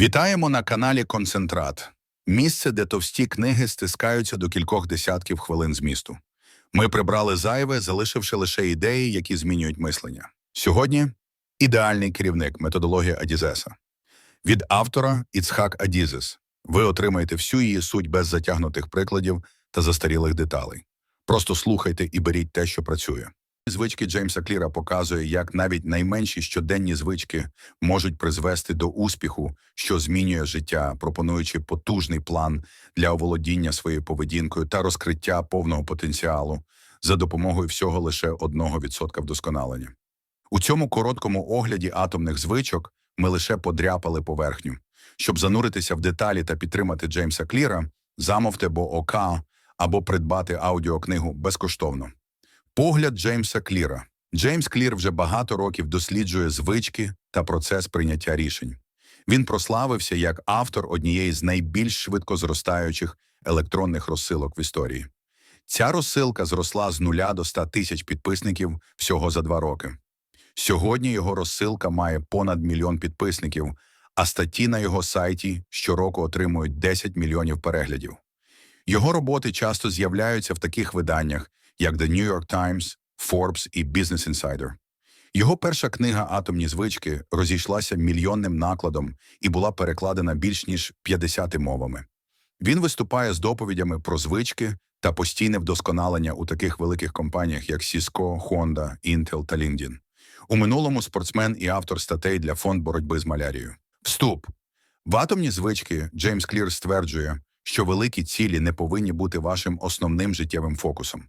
Вітаємо на каналі Концентрат, місце, де товсті книги стискаються до кількох десятків хвилин змісту. Ми прибрали зайве, залишивши лише ідеї, які змінюють мислення. Сьогодні ідеальний керівник методологія Адізеса. Від автора Іцхак Адізес. Ви отримаєте всю її суть без затягнутих прикладів та застарілих деталей. Просто слухайте і беріть те, що працює. Звички Джеймса Кліра показує, як навіть найменші щоденні звички можуть призвести до успіху, що змінює життя, пропонуючи потужний план для оволодіння своєю поведінкою та розкриття повного потенціалу за допомогою всього лише 1% вдосконалення. У цьому короткому огляді атомних звичок ми лише подряпали поверхню. Щоб зануритися в деталі та підтримати Джеймса Кліра, замовте БОК або придбати аудіокнигу безкоштовно. Погляд Джеймса Кліра. Джеймс Клір вже багато років досліджує звички та процес прийняття рішень. Він прославився як автор однієї з найбільш швидко зростаючих електронних розсилок в історії. Ця розсилка зросла з нуля до 100 тисяч підписників всього за два роки. Сьогодні його розсилка має понад мільйон підписників, а статті на його сайті щороку отримують 10 мільйонів переглядів. Його роботи часто з'являються в таких виданнях, як The New York Times, Forbes і Business Insider. Його перша книга Атомні звички розійшлася мільйонним накладом і була перекладена більш ніж 50 мовами. Він виступає з доповідями про звички та постійне вдосконалення у таких великих компаніях, як Cisco, Honda, Intel та LinkedIn. У минулому спортсмен і автор статей для фонд боротьби з малярією. Вступ. В атомні звички Джеймс Клір стверджує, що великі цілі не повинні бути вашим основним життєвим фокусом.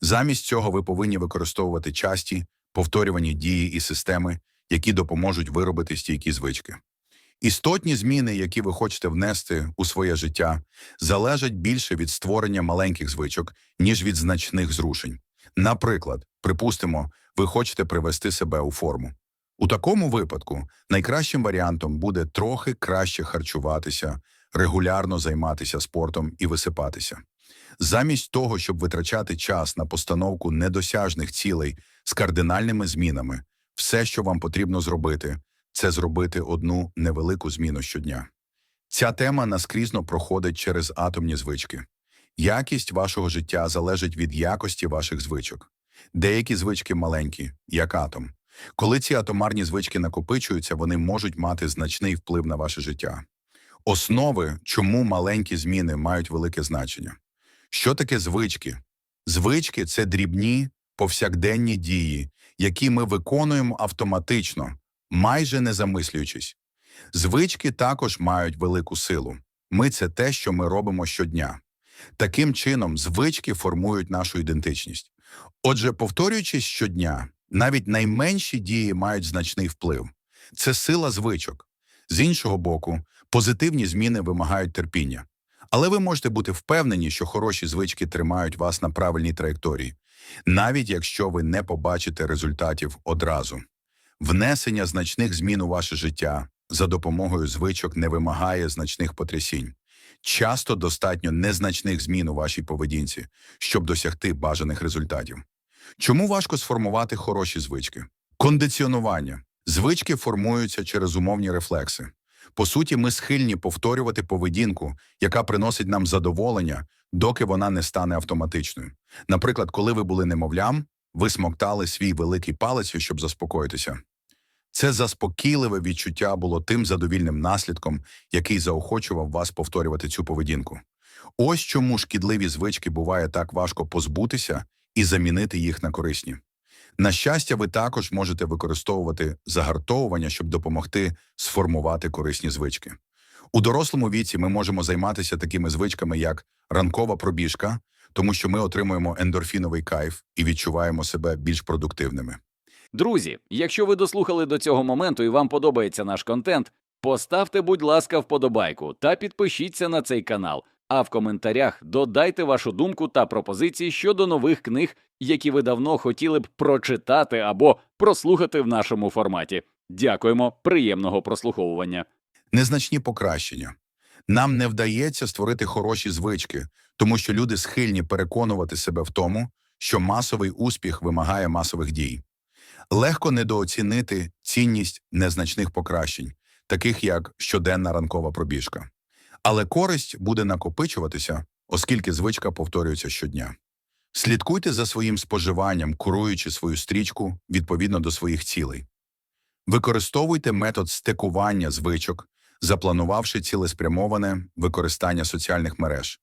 Замість цього ви повинні використовувати часті, повторювані дії і системи, які допоможуть виробити стійкі звички. Істотні зміни, які ви хочете внести у своє життя, залежать більше від створення маленьких звичок, ніж від значних зрушень. Наприклад, припустимо, ви хочете привести себе у форму. У такому випадку найкращим варіантом буде трохи краще харчуватися, регулярно займатися спортом і висипатися. Замість того, щоб витрачати час на постановку недосяжних цілей з кардинальними змінами, все, що вам потрібно зробити, це зробити одну невелику зміну щодня. Ця тема наскрізно проходить через атомні звички. Якість вашого життя залежить від якості ваших звичок. Деякі звички маленькі, як атом. Коли ці атомарні звички накопичуються, вони можуть мати значний вплив на ваше життя. Основи, чому маленькі зміни мають велике значення. Що таке звички? Звички це дрібні повсякденні дії, які ми виконуємо автоматично, майже не замислюючись. Звички також мають велику силу. Ми це те, що ми робимо щодня. Таким чином, звички формують нашу ідентичність. Отже, повторюючись щодня, навіть найменші дії мають значний вплив. Це сила звичок. З іншого боку, позитивні зміни вимагають терпіння. Але ви можете бути впевнені, що хороші звички тримають вас на правильній траєкторії, навіть якщо ви не побачите результатів одразу. Внесення значних змін у ваше життя за допомогою звичок не вимагає значних потрясінь. Часто достатньо незначних змін у вашій поведінці, щоб досягти бажаних результатів. Чому важко сформувати хороші звички? Кондиціонування. Звички формуються через умовні рефлекси. По суті, ми схильні повторювати поведінку, яка приносить нам задоволення, доки вона не стане автоматичною. Наприклад, коли ви були немовлям, ви смоктали свій великий палець, щоб заспокоїтися. Це заспокійливе відчуття було тим задовільним наслідком, який заохочував вас повторювати цю поведінку. Ось чому шкідливі звички буває так важко позбутися і замінити їх на корисні. На щастя, ви також можете використовувати загартовування, щоб допомогти сформувати корисні звички. У дорослому віці ми можемо займатися такими звичками, як ранкова пробіжка, тому що ми отримуємо ендорфіновий кайф і відчуваємо себе більш продуктивними. Друзі, якщо ви дослухали до цього моменту і вам подобається наш контент, поставте, будь ласка, вподобайку та підпишіться на цей канал. А в коментарях додайте вашу думку та пропозиції щодо нових книг, які ви давно хотіли б прочитати або прослухати в нашому форматі. Дякуємо, приємного прослуховування. Незначні покращення. Нам не вдається створити хороші звички, тому що люди схильні переконувати себе в тому, що масовий успіх вимагає масових дій. Легко недооцінити цінність незначних покращень. таких як щоденна ранкова пробіжка. Але користь буде накопичуватися, оскільки звичка повторюється щодня. Слідкуйте за своїм споживанням, куруючи свою стрічку відповідно до своїх цілей. Використовуйте метод стикування звичок, запланувавши цілеспрямоване використання соціальних мереж,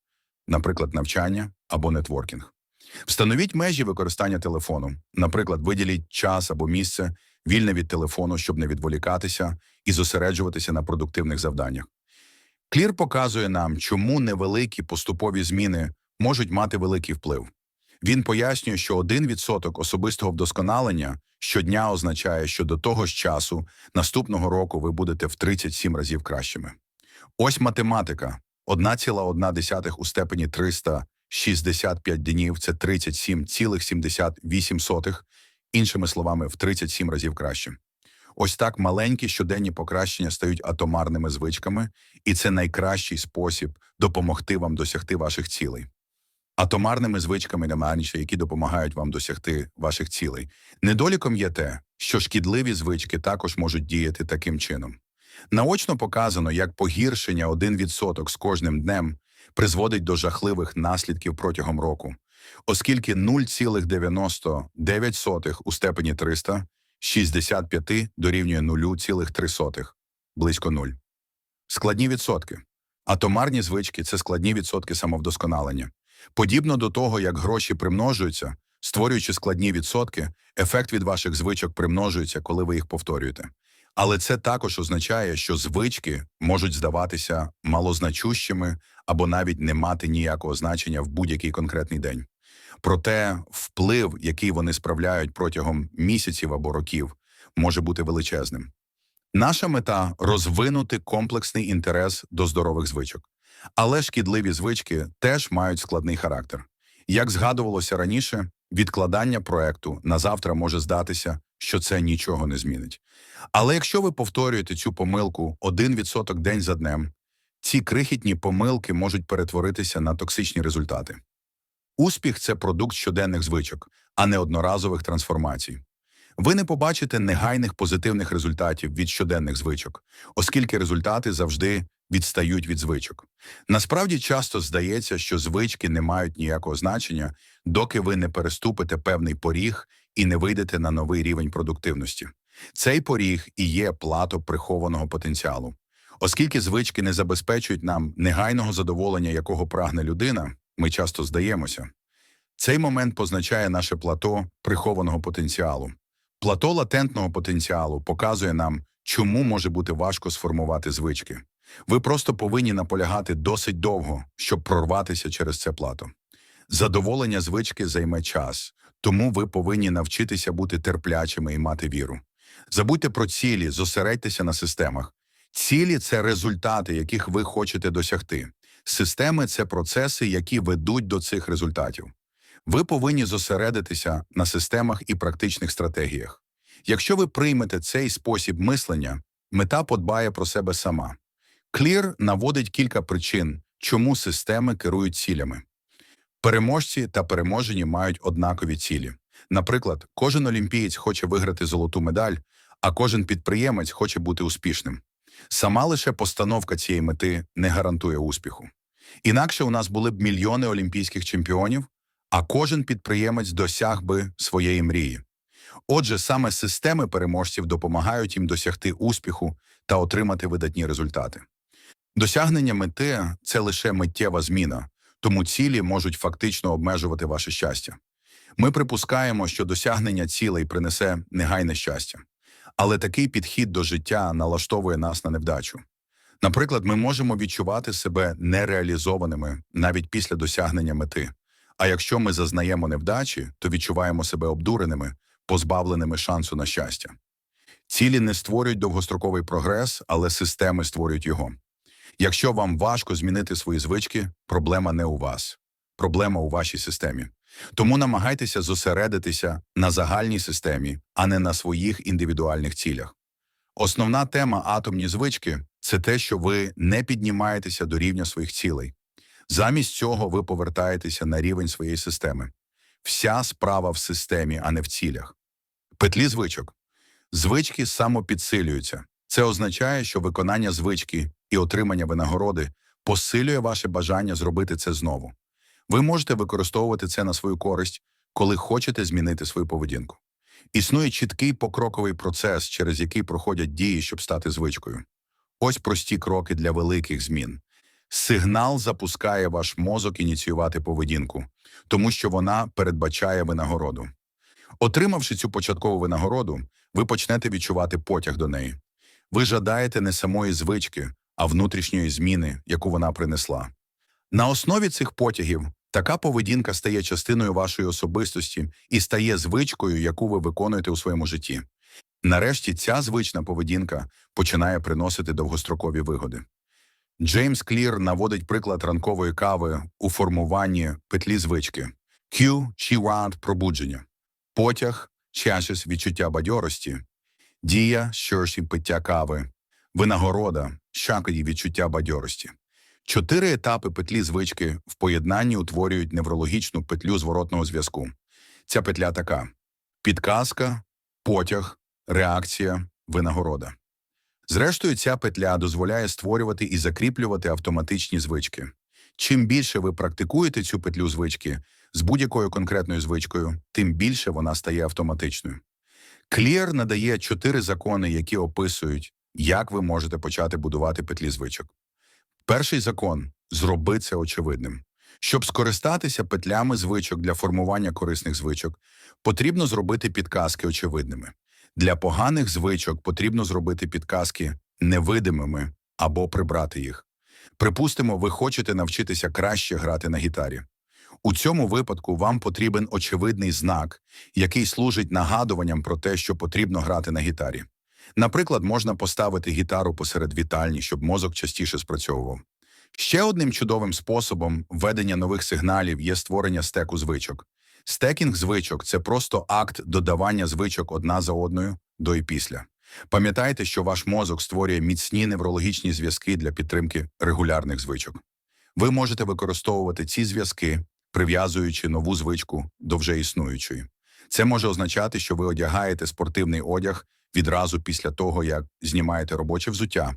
наприклад, навчання або нетворкінг. Встановіть межі використання телефону, наприклад, виділіть час або місце вільне від телефону, щоб не відволікатися і зосереджуватися на продуктивних завданнях. Клір показує нам, чому невеликі поступові зміни можуть мати великий вплив. Він пояснює, що 1% особистого вдосконалення щодня означає, що до того ж часу наступного року ви будете в 37 разів кращими. Ось математика. 1,1 у степені 365 днів – це 37,78, іншими словами, в 37 разів краще. Ось так маленькі щоденні покращення стають атомарними звичками, і це найкращий спосіб допомогти вам досягти ваших цілей. Атомарними звичками неманіше, які допомагають вам досягти ваших цілей. Недоліком є те, що шкідливі звички також можуть діяти таким чином. Наочно показано, як погіршення 1% з кожним днем призводить до жахливих наслідків протягом року, оскільки 0,99 у степені 300 65 дорівнює 0,3, близько 0. Складні відсотки. Атомарні звички – це складні відсотки самовдосконалення. Подібно до того, як гроші примножуються, створюючи складні відсотки, ефект від ваших звичок примножується, коли ви їх повторюєте. Але це також означає, що звички можуть здаватися малозначущими або навіть не мати ніякого значення в будь-який конкретний день. Проте вплив, який вони справляють протягом місяців або років, може бути величезним. Наша мета розвинути комплексний інтерес до здорових звичок. Але шкідливі звички теж мають складний характер. Як згадувалося раніше, відкладання проекту на завтра може здатися, що це нічого не змінить. Але якщо ви повторюєте цю помилку 1% день за днем, ці крихітні помилки можуть перетворитися на токсичні результати. Успіх це продукт щоденних звичок, а не одноразових трансформацій. Ви не побачите негайних позитивних результатів від щоденних звичок, оскільки результати завжди відстають від звичок. Насправді часто здається, що звички не мають ніякого значення, доки ви не переступите певний поріг і не вийдете на новий рівень продуктивності. Цей поріг і є плато прихованого потенціалу. Оскільки звички не забезпечують нам негайного задоволення, якого прагне людина, ми часто здаємося. Цей момент позначає наше плато прихованого потенціалу. Плато латентного потенціалу показує нам, чому може бути важко сформувати звички. Ви просто повинні наполягати досить довго, щоб прорватися через це плато. Задоволення звички займе час, тому ви повинні навчитися бути терплячими і мати віру. Забудьте про цілі, зосередьтеся на системах. Цілі це результати, яких ви хочете досягти. Системи це процеси, які ведуть до цих результатів. Ви повинні зосередитися на системах і практичних стратегіях. Якщо ви приймете цей спосіб мислення, мета подбає про себе сама. Клір наводить кілька причин, чому системи керують цілями. Переможці та переможені мають однакові цілі. Наприклад, кожен олімпієць хоче виграти золоту медаль, а кожен підприємець хоче бути успішним. Сама лише постановка цієї мети не гарантує успіху. Інакше у нас були б мільйони олімпійських чемпіонів, а кожен підприємець досяг би своєї мрії. Отже, саме системи переможців допомагають їм досягти успіху та отримати видатні результати. Досягнення мети це лише миттєва зміна, тому цілі можуть фактично обмежувати ваше щастя. Ми припускаємо, що досягнення цілей принесе негайне щастя, але такий підхід до життя налаштовує нас на невдачу. Наприклад, ми можемо відчувати себе нереалізованими навіть після досягнення мети. А якщо ми зазнаємо невдачі, то відчуваємо себе обдуреними, позбавленими шансу на щастя. Цілі не створюють довгостроковий прогрес, але системи створюють його. Якщо вам важко змінити свої звички, проблема не у вас, проблема у вашій системі. Тому намагайтеся зосередитися на загальній системі, а не на своїх індивідуальних цілях. Основна тема атомні звички це те, що ви не піднімаєтеся до рівня своїх цілей. Замість цього ви повертаєтеся на рівень своєї системи. Вся справа в системі, а не в цілях. Петлі звичок. Звички самопідсилюються. Це означає, що виконання звички і отримання винагороди посилює ваше бажання зробити це знову. Ви можете використовувати це на свою користь, коли хочете змінити свою поведінку. Існує чіткий покроковий процес, через який проходять дії, щоб стати звичкою. Ось прості кроки для великих змін. Сигнал запускає ваш мозок ініціювати поведінку, тому що вона передбачає винагороду. Отримавши цю початкову винагороду, ви почнете відчувати потяг до неї. Ви жадаєте не самої звички, а внутрішньої зміни, яку вона принесла. На основі цих потягів така поведінка стає частиною вашої особистості і стає звичкою, яку ви виконуєте у своєму житті. Нарешті ця звична поведінка починає приносити довгострокові вигоди. Джеймс Клір наводить приклад ранкової кави у формуванні петлі звички. Q – пробудження. Потяг – чашіс відчуття бадьорості. Дія – щорші пиття кави. Винагорода – шакоді відчуття бадьорості. Чотири етапи петлі звички в поєднанні утворюють неврологічну петлю зворотного зв'язку. Ця петля така: підказка, потяг, реакція, винагорода. Зрештою, ця петля дозволяє створювати і закріплювати автоматичні звички. Чим більше ви практикуєте цю петлю звички з будь-якою конкретною звичкою, тим більше вона стає автоматичною. Клір надає чотири закони, які описують, як ви можете почати будувати петлі звичок. Перший закон зроби це очевидним. Щоб скористатися петлями звичок для формування корисних звичок, потрібно зробити підказки очевидними. Для поганих звичок потрібно зробити підказки невидимими або прибрати їх. Припустимо, ви хочете навчитися краще грати на гітарі. У цьому випадку вам потрібен очевидний знак, який служить нагадуванням про те, що потрібно грати на гітарі. Наприклад, можна поставити гітару посеред вітальні, щоб мозок частіше спрацьовував. Ще одним чудовим способом введення нових сигналів є створення стеку звичок. Стекінг звичок це просто акт додавання звичок одна за одною до і після. Пам'ятайте, що ваш мозок створює міцні неврологічні зв'язки для підтримки регулярних звичок. Ви можете використовувати ці зв'язки, прив'язуючи нову звичку до вже існуючої. Це може означати, що ви одягаєте спортивний одяг відразу після того, як знімаєте робоче взуття,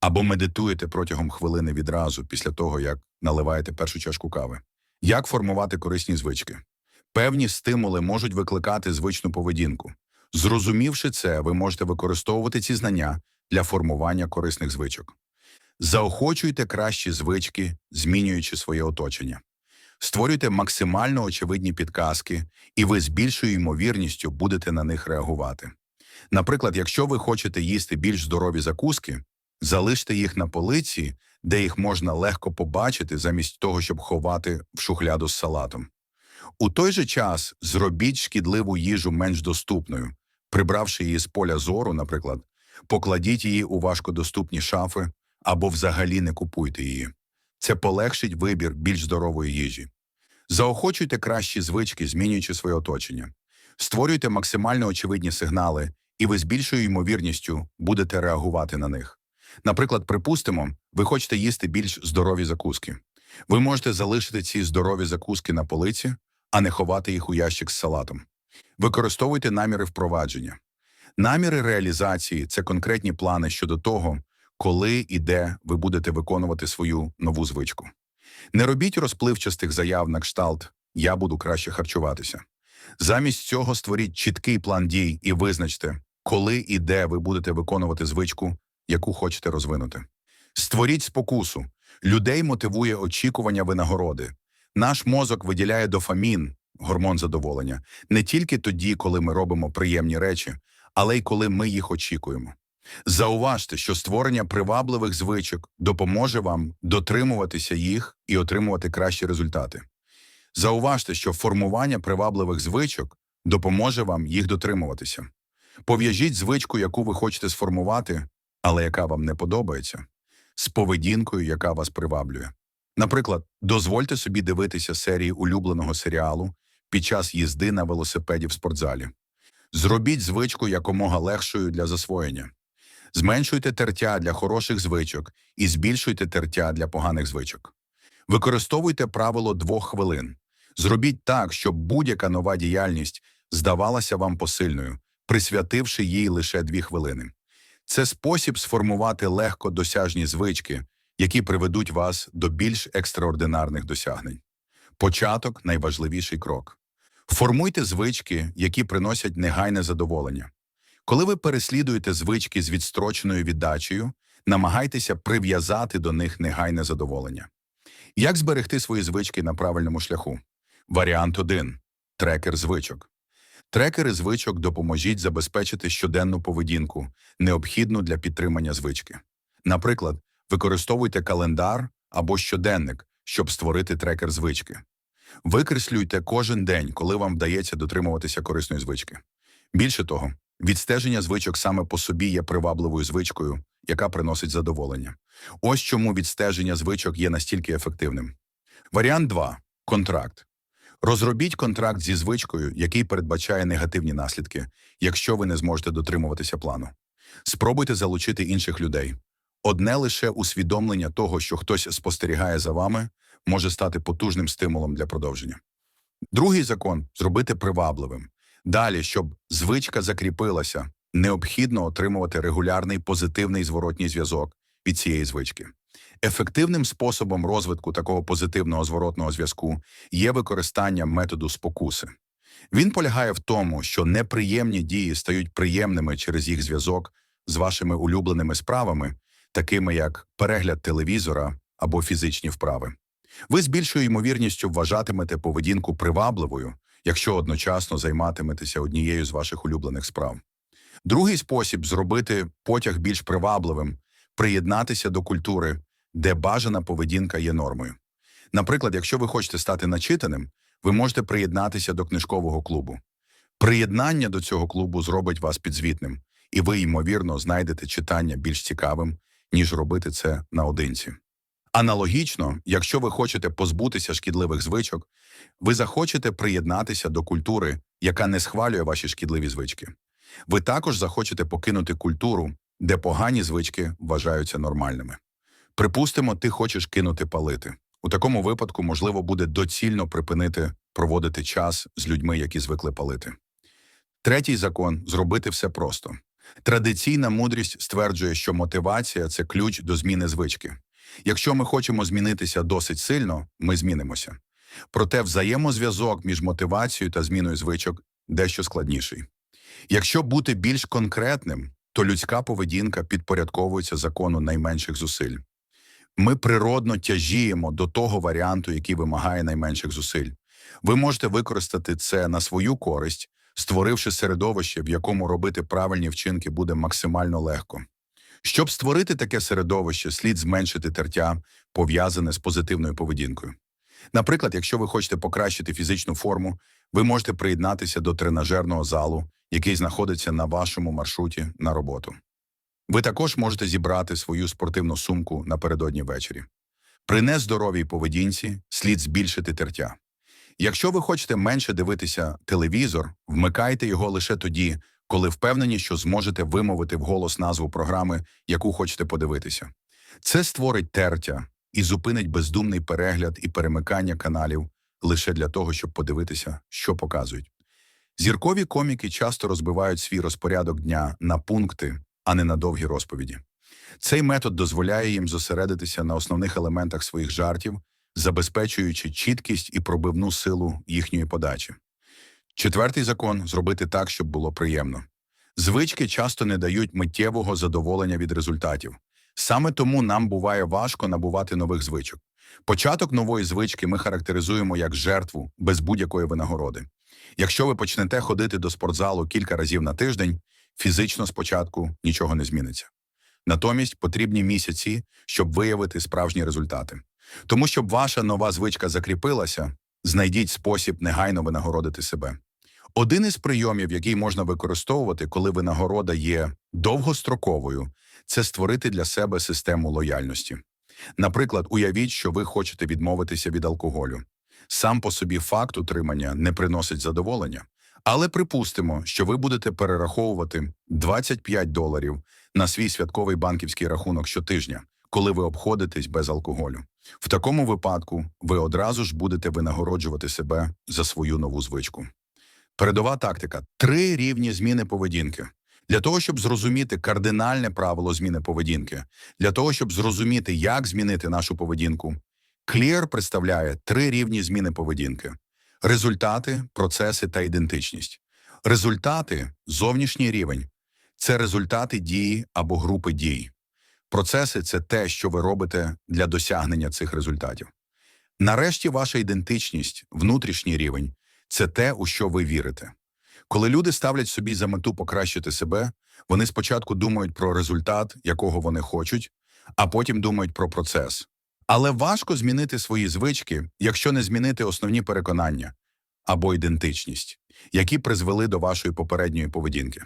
або медитуєте протягом хвилини відразу після того, як наливаєте першу чашку кави. Як формувати корисні звички? Певні стимули можуть викликати звичну поведінку. Зрозумівши це, ви можете використовувати ці знання для формування корисних звичок. Заохочуйте кращі звички, змінюючи своє оточення. Створюйте максимально очевидні підказки, і ви з більшою ймовірністю будете на них реагувати. Наприклад, якщо ви хочете їсти більш здорові закуски, залиште їх на полиці, де їх можна легко побачити, замість того, щоб ховати в шухляду з салатом. У той же час зробіть шкідливу їжу менш доступною, прибравши її з поля зору, наприклад, покладіть її у важкодоступні шафи або взагалі не купуйте її. Це полегшить вибір більш здорової їжі. Заохочуйте кращі звички, змінюючи своє оточення. Створюйте максимально очевидні сигнали, і ви з більшою ймовірністю будете реагувати на них. Наприклад, припустимо, ви хочете їсти більш здорові закуски. Ви можете залишити ці здорові закуски на полиці, а не ховати їх у ящик з салатом. Використовуйте наміри впровадження. Наміри реалізації це конкретні плани щодо того, коли і де ви будете виконувати свою нову звичку. Не робіть розпливчастих заяв на кшталт Я буду краще харчуватися. Замість цього створіть чіткий план дій і визначте, коли і де ви будете виконувати звичку, яку хочете розвинути. Створіть спокусу. Людей мотивує очікування винагороди. Наш мозок виділяє дофамін, гормон задоволення, не тільки тоді, коли ми робимо приємні речі, але й коли ми їх очікуємо. Зауважте, що створення привабливих звичок допоможе вам дотримуватися їх і отримувати кращі результати. Зауважте, що формування привабливих звичок допоможе вам їх дотримуватися. Пов'яжіть звичку, яку ви хочете сформувати, але яка вам не подобається, з поведінкою, яка вас приваблює. Наприклад, дозвольте собі дивитися серії улюбленого серіалу під час їзди на велосипеді в спортзалі. Зробіть звичку якомога легшою для засвоєння. Зменшуйте тертя для хороших звичок і збільшуйте тертя для поганих звичок. Використовуйте правило двох хвилин. Зробіть так, щоб будь-яка нова діяльність здавалася вам посильною, присвятивши їй лише дві хвилини. Це спосіб сформувати легко досяжні звички, які приведуть вас до більш екстраординарних досягнень. Початок найважливіший крок. Формуйте звички, які приносять негайне задоволення. Коли ви переслідуєте звички з відстроченою віддачею, намагайтеся прив'язати до них негайне задоволення. Як зберегти свої звички на правильному шляху? Варіант 1. Трекер звичок. Трекери звичок допоможіть забезпечити щоденну поведінку, необхідну для підтримання звички. Наприклад, використовуйте календар або щоденник, щоб створити трекер звички. Викреслюйте кожен день, коли вам вдається дотримуватися корисної звички. Більше того, відстеження звичок саме по собі є привабливою звичкою, яка приносить задоволення. Ось чому відстеження звичок є настільки ефективним. Варіант 2. Контракт. Розробіть контракт зі звичкою, який передбачає негативні наслідки, якщо ви не зможете дотримуватися плану. Спробуйте залучити інших людей. Одне лише усвідомлення того, що хтось спостерігає за вами, може стати потужним стимулом для продовження. Другий закон зробити привабливим. Далі, щоб звичка закріпилася, необхідно отримувати регулярний позитивний зворотній зв'язок від цієї звички. Ефективним способом розвитку такого позитивного зворотного зв'язку є використання методу спокуси. Він полягає в тому, що неприємні дії стають приємними через їх зв'язок з вашими улюбленими справами, такими як перегляд телевізора або фізичні вправи. Ви з більшою ймовірністю вважатимете поведінку привабливою, якщо одночасно займатиметеся однією з ваших улюблених справ. Другий спосіб зробити потяг більш привабливим приєднатися до культури, де бажана поведінка є нормою. Наприклад, якщо ви хочете стати начитаним, ви можете приєднатися до книжкового клубу. Приєднання до цього клубу зробить вас підзвітним, і ви, ймовірно, знайдете читання більш цікавим, ніж робити це наодинці. Аналогічно, якщо ви хочете позбутися шкідливих звичок, ви захочете приєднатися до культури, яка не схвалює ваші шкідливі звички. Ви також захочете покинути культуру, де погані звички вважаються нормальними. Припустимо, ти хочеш кинути палити. У такому випадку, можливо, буде доцільно припинити проводити час з людьми, які звикли палити. Третій закон зробити все просто. Традиційна мудрість стверджує, що мотивація це ключ до зміни звички. Якщо ми хочемо змінитися досить сильно, ми змінимося. Проте взаємозв'язок між мотивацією та зміною звичок дещо складніший. Якщо бути більш конкретним, то людська поведінка підпорядковується закону найменших зусиль. Ми природно тяжіємо до того варіанту, який вимагає найменших зусиль. Ви можете використати це на свою користь, створивши середовище, в якому робити правильні вчинки буде максимально легко. Щоб створити таке середовище, слід зменшити тертя, пов'язане з позитивною поведінкою. Наприклад, якщо ви хочете покращити фізичну форму, ви можете приєднатися до тренажерного залу, який знаходиться на вашому маршруті на роботу. Ви також можете зібрати свою спортивну сумку напередодні ввечері. При нездоровій поведінці слід збільшити тертя. Якщо ви хочете менше дивитися телевізор, вмикайте його лише тоді, коли впевнені, що зможете вимовити вголос назву програми, яку хочете подивитися. Це створить тертя і зупинить бездумний перегляд і перемикання каналів лише для того, щоб подивитися, що показують. Зіркові коміки часто розбивають свій розпорядок дня на пункти, а не на довгі розповіді. Цей метод дозволяє їм зосередитися на основних елементах своїх жартів, забезпечуючи чіткість і пробивну силу їхньої подачі. Четвертий закон зробити так, щоб було приємно. Звички часто не дають миттєвого задоволення від результатів. Саме тому нам буває важко набувати нових звичок. Початок нової звички ми характеризуємо як жертву без будь-якої винагороди. Якщо ви почнете ходити до спортзалу кілька разів на тиждень, фізично спочатку нічого не зміниться. Натомість потрібні місяці, щоб виявити справжні результати. Тому, щоб ваша нова звичка закріпилася, знайдіть спосіб негайно винагородити себе. Один із прийомів, який можна використовувати, коли винагорода є довгостроковою, це створити для себе систему лояльності. Наприклад, уявіть, що ви хочете відмовитися від алкоголю. Сам по собі факт утримання не приносить задоволення, але припустимо, що ви будете перераховувати 25 доларів на свій святковий банківський рахунок щотижня, коли ви обходитесь без алкоголю. В такому випадку ви одразу ж будете винагороджувати себе за свою нову звичку. Передова тактика три рівні зміни поведінки. Для того, щоб зрозуміти кардинальне правило зміни поведінки, для того, щоб зрозуміти, як змінити нашу поведінку, Clear представляє три рівні зміни поведінки: результати, процеси та ідентичність. Результати зовнішній рівень це результати дії або групи дій. Процеси це те, що ви робите для досягнення цих результатів. Нарешті, ваша ідентичність, внутрішній рівень це те, у що ви вірите. Коли люди ставлять собі за мету покращити себе, вони спочатку думають про результат, якого вони хочуть, а потім думають про процес. Але важко змінити свої звички, якщо не змінити основні переконання або ідентичність, які призвели до вашої попередньої поведінки.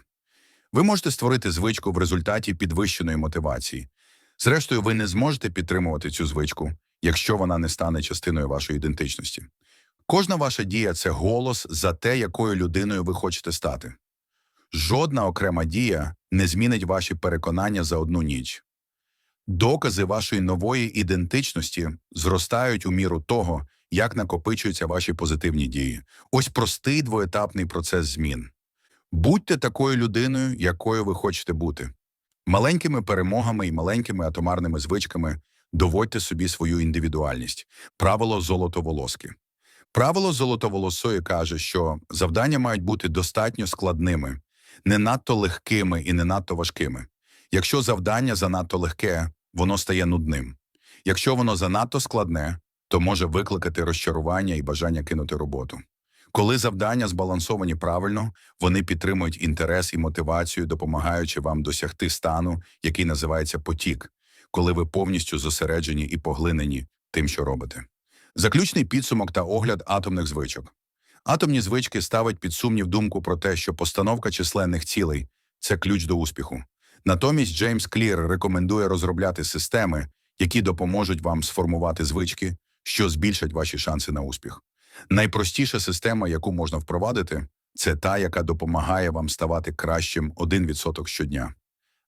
Ви можете створити звичку в результаті підвищеної мотивації. Зрештою, ви не зможете підтримувати цю звичку, якщо вона не стане частиною вашої ідентичності. Кожна ваша дія це голос за те, якою людиною ви хочете стати. Жодна окрема дія не змінить ваші переконання за одну ніч. Докази вашої нової ідентичності зростають у міру того, як накопичуються ваші позитивні дії. Ось простий двоетапний процес змін. Будьте такою людиною, якою ви хочете бути. Маленькими перемогами і маленькими атомарними звичками доводьте собі свою індивідуальність. Правило золотоволоски. Правило золотоволосої каже, що завдання мають бути достатньо складними, не надто легкими і не надто важкими. Якщо завдання занадто легке, воно стає нудним. Якщо воно занадто складне, то може викликати розчарування і бажання кинути роботу. Коли завдання збалансовані правильно, вони підтримують інтерес і мотивацію, допомагаючи вам досягти стану, який називається потік, коли ви повністю зосереджені і поглинені тим, що робите. Заключний підсумок та огляд атомних звичок. Атомні звички ставить під сумнів думку про те, що постановка численних цілей це ключ до успіху. Натомість Джеймс Клір рекомендує розробляти системи, які допоможуть вам сформувати звички, що збільшать ваші шанси на успіх. Найпростіша система, яку можна впровадити, це та, яка допомагає вам ставати кращим 1% щодня.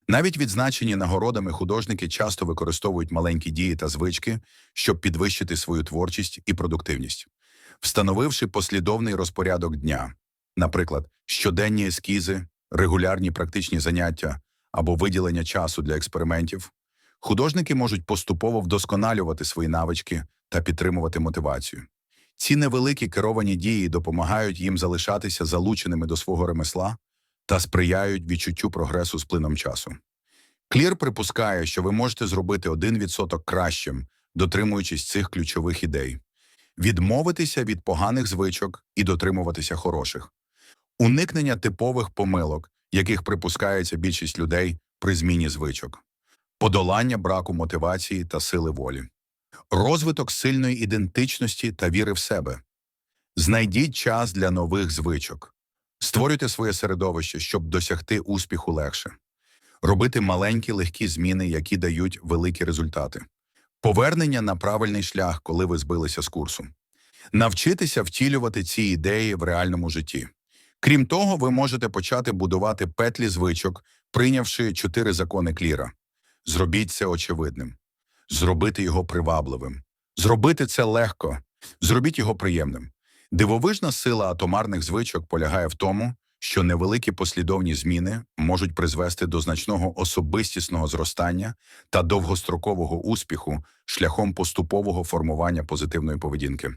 Навіть відзначені нагородами художники часто використовують маленькі дії та звички, щоб підвищити свою творчість і продуктивність. Встановивши послідовний розпорядок дня, наприклад, щоденні ескізи, регулярні практичні заняття або виділення часу для експериментів, художники можуть поступово вдосконалювати свої навички та підтримувати мотивацію. Ці невеликі керовані дії допомагають їм залишатися залученими до свого ремесла та сприяють відчуттю прогресу з плином часу. Клір припускає, що ви можете зробити 1% кращим, дотримуючись цих ключових ідей, відмовитися від поганих звичок і дотримуватися хороших, уникнення типових помилок, яких припускається більшість людей при зміні звичок, подолання браку мотивації та сили волі, розвиток сильної ідентичності та віри в себе. Знайдіть час для нових звичок. Створюйте своє середовище, щоб досягти успіху легше. Робити маленькі легкі зміни, які дають великі результати. Повернення на правильний шлях, коли ви збилися з курсу. Навчитися втілювати ці ідеї в реальному житті. Крім того, ви можете почати будувати петлі звичок, прийнявши чотири закони кліра. Зробіть це очевидним. Зробити його привабливим. Зробити це легко. Зробіть його приємним. Дивовижна сила атомарних звичок полягає в тому, що невеликі послідовні зміни можуть призвести до значного особистісного зростання та довгострокового успіху шляхом поступового формування позитивної поведінки.